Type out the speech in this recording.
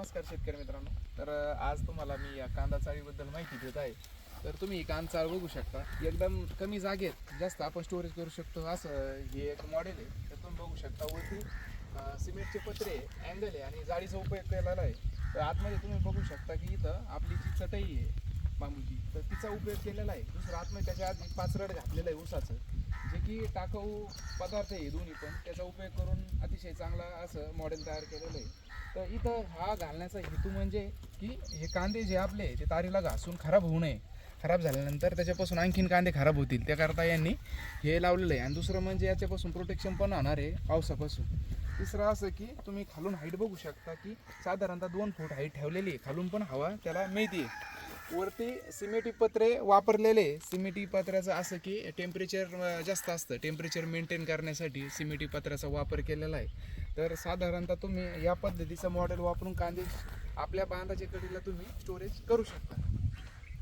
नमस्कार शेतकरी मित्रांनो. तर आज तुम्हाला मी या कांदा चाळीबद्दल माहिती देत आहे. तर तुम्ही ही कांदा चाळ बघू शकता. एकदम कमी जागेत जास्त आपण स्टोरेज करू शकतो असं हे एक मॉडेल आहे. तर तुम्ही बघू शकता वरती सिमेंटचे पत्रे अँगल आहे आणि जाळीचा उपयोग केलेला आहे. तर आतमध्ये तुम्ही बघू शकता की इथं आपली जी चटई आहे बांबूची तर तिचा उपयोग केलेला आहे. दुसरं आतमध्ये त्याच्या आत एक पाचरड घातलेलं आहे उसाचं की टाकाऊ पदार्थ आहे दोन्ही पण. त्याचा उपयोग करून अतिशय चांगला असं मॉडेल तयार केलेलं आहे. तर इथं हा घालण्याचा हेतू म्हणजे की हे कांदे जे आपले ते तारीला घासून खराब होऊ नये. खराब झाल्यानंतर त्याच्यापासून आणखीन कांदे खराब होतील. त्याकरता यांनी हे लावलेलं आहे. आणि दुसरं म्हणजे याच्यापासून प्रोटेक्शन पण होणार आहे पावसापासून. तिसरं असं की तुम्ही खालून हाईट बघू शकता की साधारणतः दोन फूट हाईट ठेवलेली आहे. खालून पण हवा त्याला मिळते वरती सिमेटी पत्रे वापरलेले. सिमेटी पत्र्याचं असं की टेम्परेचर जास्त असतं. टेम्परेचर मेंटेन करण्यासाठी सिमेटी पत्र्याचा वापर केलेला आहे. तर साधारणतः तुम्ही या पद्धतीचं मॉडेल वापरून कांदे आपल्या बांधाच्या कडीला तुम्ही स्टोरेज करू शकता.